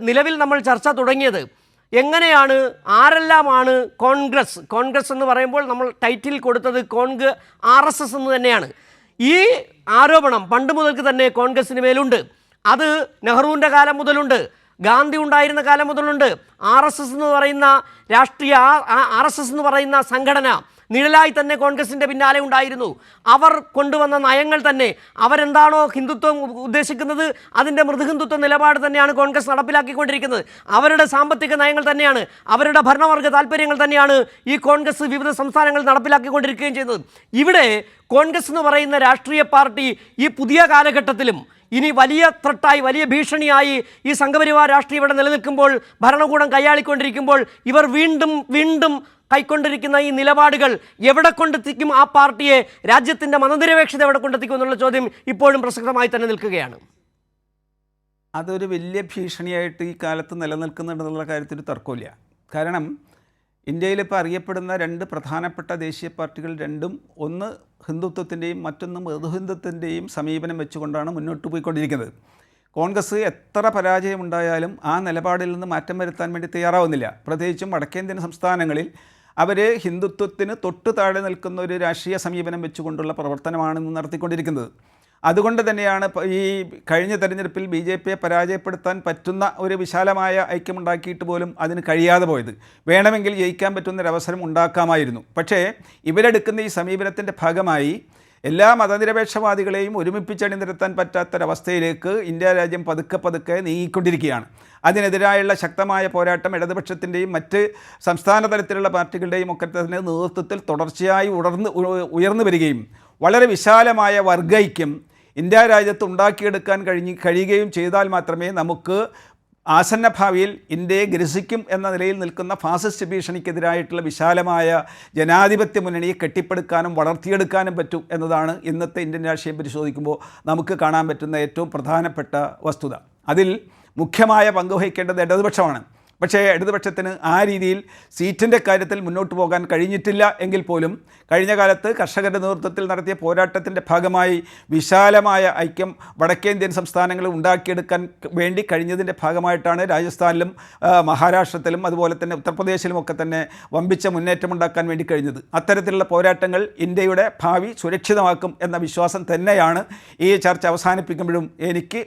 നിലവിൽ നമ്മൾ ചർച്ച തുടങ്ങിയത് എങ്ങനെയാണ് ആരെല്ലാമാണ് കോൺഗ്രസ് കോൺഗ്രസ് എന്ന് പറയുമ്പോൾ നമ്മൾ ടൈറ്റിൽ കൊടുത്തത് കോൺഗ് ആർ എസ് എസ് എന്ന് തന്നെയാണ്. ഈ ആരോപണം പണ്ട് മുതൽക്ക് തന്നെ കോൺഗ്രസിന് മേലുണ്ട്. അത് നെഹ്റുവിന്റെ കാലം മുതലുണ്ട്. ഗാന്ധി ഉണ്ടായിരുന്ന കാലം മുതലുണ്ട്. ആർ എസ് എസ് എന്ന് പറയുന്ന രാഷ്ട്രീയ ആർ എസ് എസ് എന്ന് പറയുന്ന സംഘടന നിഴലായി തന്നെ കോൺഗ്രസിന്റെ പിന്നാലെ ഉണ്ടായിരുന്നു. അവർ കൊണ്ടുവന്ന നയങ്ങൾ തന്നെ അവരെന്താണോ ഹിന്ദുത്വം ഉദ്ദേശിക്കുന്നത് അതിന്റെ മൃദുഹിന്ദുത്വ നിലപാട് തന്നെയാണ് കോൺഗ്രസ് നടപ്പിലാക്കിക്കൊണ്ടിരിക്കുന്നത്. അവരുടെ സാമ്പത്തിക നയങ്ങൾ തന്നെയാണ് അവരുടെ ഭരണവർഗ താല്പര്യങ്ങൾ തന്നെയാണ് ഈ കോൺഗ്രസ് വിവിധ സംസ്ഥാനങ്ങളിൽ നടപ്പിലാക്കിക്കൊണ്ടിരിക്കുകയും ചെയ്യുന്നത്. ഇവിടെ കോൺഗ്രസ് എന്ന് പറയുന്ന രാഷ്ട്രീയ പാർട്ടി ഈ പുതിയ കാലഘട്ടത്തിലും ഇനി വലിയ ത്രട്ടായി വലിയ ഭീഷണിയായി ഈ സംഘപരിവാർ രാഷ്ട്രീയം ഇവിടെ നിലനിൽക്കുമ്പോൾ ഭരണകൂടം കൈയാളിക്കൊണ്ടിരിക്കുമ്പോൾ ഇവർ വീണ്ടും വീണ്ടും കൈക്കൊണ്ടിരിക്കുന്ന ഈ നിലപാടുകൾ എവിടെ കൊണ്ടെത്തിക്കും ആ പാർട്ടിയെ രാജ്യത്തിന്റെ മതനിരപേക്ഷത എവിടെ കൊണ്ടെത്തിക്കും എന്നുള്ള ചോദ്യം ഇപ്പോഴും പ്രസക്തമായി തന്നെ നിൽക്കുകയാണ്. അതൊരു വലിയ ഭീഷണിയായിട്ട് ഈ കാലത്ത് നിലനിൽക്കുന്നുണ്ടെന്നുള്ള കാര്യത്തിൽ തർക്കമില്ല കാരണം ഇന്ത്യയിൽ ഇപ്പോൾ അറിയപ്പെടുന്ന രണ്ട് പ്രധാനപ്പെട്ട ദേശീയ പാർട്ടികൾ രണ്ടും ഒന്ന് ഹിന്ദുത്വത്തിന്റെയും മറ്റൊന്ന് മൃദുഹിന്ദുത്വത്തിന്റെയും സമീപനം വെച്ചുകൊണ്ടാണ് മുന്നോട്ട് പോയിക്കൊണ്ടിരിക്കുന്നത്. കോൺഗ്രസ് എത്ര പരാജയമുണ്ടായാലും ആ നിലപാടിൽ നിന്ന് മാറ്റം വരുത്താൻ വേണ്ടി തയ്യാറാവുന്നില്ല. പ്രത്യേകിച്ചും വടക്കേന്ത്യൻ സംസ്ഥാനങ്ങളിൽ അവർ ഹിന്ദുത്വത്തിന് തൊട്ടു താഴെ നിൽക്കുന്ന ഒരു രാഷ്ട്രീയ സമീപനം വെച്ചുകൊണ്ടുള്ള പ്രവർത്തനമാണ് ഇന്ന് നടത്തിക്കൊണ്ടിരിക്കുന്നത്. അതുകൊണ്ട് തന്നെയാണ് ഈ കഴിഞ്ഞ തെരഞ്ഞെടുപ്പിൽ ബി ജെ പിയെ പരാജയപ്പെടുത്താൻ പറ്റുന്ന ഒരു വിശാലമായ ഐക്യമുണ്ടാക്കിയിട്ട് പോലും അതിന് കഴിയാതെ പോയത്. വേണമെങ്കിൽ ജയിക്കാൻ പറ്റുന്ന ഒരു അവസരം ഉണ്ടാക്കാമായിരുന്നു. പക്ഷേ ഇവരെടുക്കുന്ന ഈ സമീപനത്തിന്റെ ഭാഗമായി എല്ലാ മതനിരപേക്ഷവാദികളെയും ഒരുമിപ്പിച്ച് അണിനിരത്താൻ പറ്റാത്തൊരവസ്ഥയിലേക്ക് ഇന്ത്യ രാജ്യം പതുക്കെ പതുക്കെ നീങ്ങിക്കൊണ്ടിരിക്കുകയാണ്. അതിനെതിരായുള്ള ശക്തമായ പോരാട്ടം ഇടതുപക്ഷത്തിന്റെയും മറ്റ് സംസ്ഥാന തലത്തിലുള്ള പാർട്ടികളുടെയും ഒക്കെ തന്നെ നേതൃത്വത്തിൽ തുടർച്ചയായി ഉണർന്ന് ഉയർന്നു വരികയും വളരെ വിശാലമായ വർഗൈക്യം ഇന്ത്യ രാജ്യത്ത് ഉണ്ടാക്കിയെടുക്കാൻ കഴിഞ്ഞ് കഴിയുകയും ചെയ്താൽ മാത്രമേ നമുക്ക് ആസന്ന ഭാവിയിൽ ഇന്ത്യയെ ഗ്രസിക്കും എന്ന നിലയിൽ നിൽക്കുന്ന ഫാസിസ്റ്റ് ഭീഷണിക്കെതിരായിട്ടുള്ള വിശാലമായ ജനാധിപത്യ മുന്നണിയെ കെട്ടിപ്പടുക്കാനും വളർത്തിയെടുക്കാനും പറ്റും എന്നതാണ് ഇന്നത്തെ ഇന്ത്യൻ രാഷ്ട്രീയം പരിശോധിക്കുമ്പോൾ നമുക്ക് കാണാൻ പറ്റുന്ന ഏറ്റവും പ്രധാനപ്പെട്ട വസ്തുത. അതിൽ മുഖ്യമായ പങ്കുവഹിക്കേണ്ടത് ഇടതുപക്ഷമാണ്. പക്ഷേ ഇടതുപക്ഷത്തിന് ആ രീതിയിൽ സീറ്റിന്റെ കാര്യത്തിൽ മുന്നോട്ട് പോകാൻ കഴിഞ്ഞിട്ടില്ല എങ്കിൽ പോലും കഴിഞ്ഞ കാലത്ത് കർഷകരുടെ നേതൃത്വത്തിൽ നടത്തിയ പോരാട്ടത്തിന്റെ ഭാഗമായി വിശാലമായ ഐക്യം വടക്കേന്ത്യൻ സംസ്ഥാനങ്ങളിൽ ഉണ്ടാക്കിയെടുക്കാൻ വേണ്ടി കഴിഞ്ഞതിന്റെ ഭാഗമായിട്ടാണ് രാജസ്ഥാനിലും മഹാരാഷ്ട്രത്തിലും അതുപോലെ തന്നെ ഉത്തർപ്രദേശിലും ഒക്കെ തന്നെ വമ്പിച്ച മുന്നേറ്റം ഉണ്ടാക്കാൻ വേണ്ടി കഴിഞ്ഞത്. അത്തരത്തിലുള്ള പോരാട്ടങ്ങൾ ഇന്ത്യയുടെ ഭാവി സുരക്ഷിതമാക്കും എന്ന വിശ്വാസം തന്നെയാണ് ഈ ചർച്ച അവസാനിപ്പിക്കുമ്പോഴും എനിക്ക്